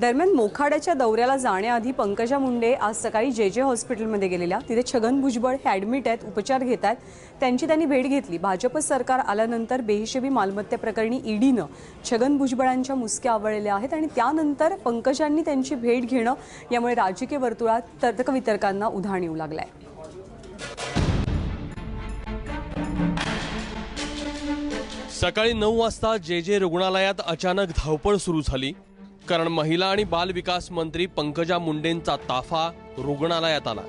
दरम्यान मोखाड्याच्या दौऱ्याला जाण्याआधी पंकजा मुंडे आज सकाळी जे जे हॉस्पिटलमध्ये गेलेल्या. तिथे छगन भुजबळ हे ॲडमिट आहेत उपचार घेत आहेत त्यांची त्यांनी भेट घेतली. भाजप सरकार आल्यानंतर बेहिशेबी मालमत्तेप्रकरणी ईडीनं छगन भुजबळांच्या मुसक्या आवळलेल्या आहेत आणि त्यानंतर पंकजांनी त्यांची भेट घेणं यामुळे राजकीय वर्तुळात तर्कवितर्कांना उधाण येऊ लागलंय. सकाळी नऊ वाजता जे जे रुग्णालयात अचानक धावपळ सुरू झाली. कारण महिला आणि बाल विकास मंत्री पंकजा मुंडेंचा ताफा रुग्णालयात आला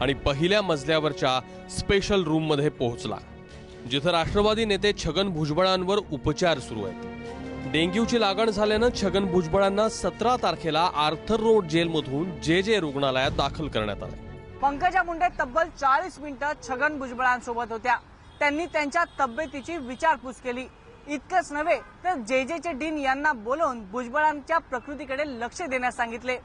आणि पहिल्या मजल्यावरच्या स्पेशल रूममध्ये पोहोचला जिथं राष्ट्रवादी नेते छगन भुजबळांवर उपचार सुरू आहेत. डेंग्यूची लागण झाल्यानं छगन भुजबळांना सतरा तारखेला आर्थर रोड जेलमधून जे जे रुग्णालयात दाखल करण्यात आलं पंकजा मुंडे तब्बल चाळीस मिनिटं छगन भुजबळांसोबत होत्या. त्यांनी त्यांच्या तब्येतीची विचारपूस केली. इतकंच नव्हे तर जे जेचे डीन यांना बोलवून भुजबळांच्या प्रकृतीकडे लक्ष देण्यास सांगितले.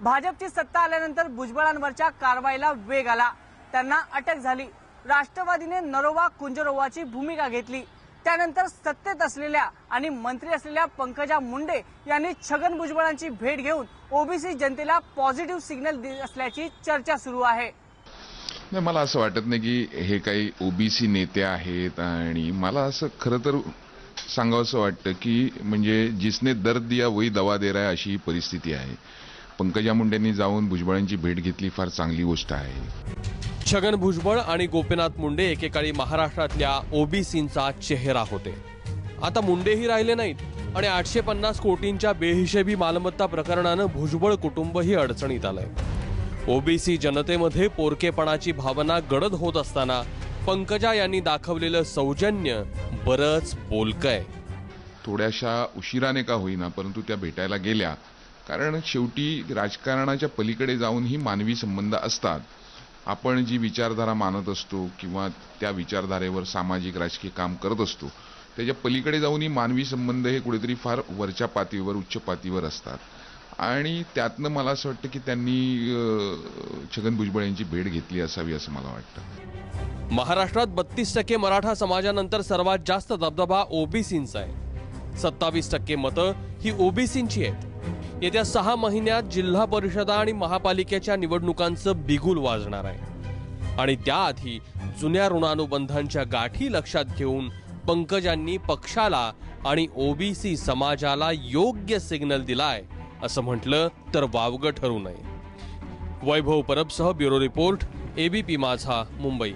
भाजपची सत्ता आल्यानंतर भुजबळांवरच्या कारवाईला वेग आला. त्यांना अटक झाली. राष्ट्रवादीने नरोवा कुंजरोवाची भूमिका घेतली. त्यानंतर सत्तेत असलेल्या आणि मंत्री असलेल्या पंकजा मुंडे यांनी छगन भुजबळांची भेट घेऊन ओबीसी जनतेला पॉझिटिव्ह सिग्नल देत असल्याची चर्चा सुरू आहे. मला असं वाटत नाही की हे काही ओबीसी नेते आहेत आणि मला असं खरं तर सांगावंसं वाटतं की म्हणजे जिसने दर्द दिया वही दवा दे रहा है अशी ही परिस्थिती आहे. पंकजा मुंडेंनी जाऊन भुजबळांची भेट घेतली फार चांगली गोष्ट आहे. छगन भुजबळ आणि गोपीनाथ मुंडे एकेकाळी महाराष्ट्रातल्या ओबीसींचा चेहरा होते. आता मुंडेही राहिले नाहीत आणि आठशे पन्नास कोटींच्या बेहिशेबी मालमत्ता प्रकरणानं भुजबळ कुटुंबही अडचणीत आलंय. ओबीसी जनतेमध्ये पोरकेपणाची भावना गडद होत असताना पंकजा यांनी दाखवलेलं सौजन्य बरंच बोलकंय. थोड्याशा उशिराने का होईना परंतु त्या भेटायला गेल्या. कारण शेवटी राजकारणाच्या पलीकडे जाऊनही मानवी संबंध असतात. आपण जी विचारधारा मानत असतो किंवा त्या विचारधारेवर सामाजिक राजकीय काम करत असतो त्याच्या पलीकडे जाऊनही मानवी संबंध हे कुठेतरी फार वरच्या पातळीवर उच्च पातळीवर असतात. आणि त्यातनं मला असं वाटतं की त्यांनी छगन भुजबळ यांची भेट घेतली असावी असं मला वाटतं. महाराष्ट्रात बत्तीस टक्के मराठा समाजानंतर सर्वात जास्त दबदबा ओबीसींचा आहे. सत्तावीस टक्के मतं ही ओबीसींची आहेत. येत्या सहा महिन्यात जिल्हा परिषदा आणि महापालिकेच्या निवडणुकांचं बिगुल वाजणार आहे. आणि त्याआधी जुन्या ऋणानुबंधांच्या गाठी लक्षात घेऊन पंकजांनी पक्षाला आणि ओबीसी समाजाला योग्य सिग्नल दिलाय असं म्हटलं तर वावगं ठरू नये. Vaibhav परबसह bureau report ABP Majha Mumbai.